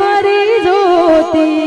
મારી જોતી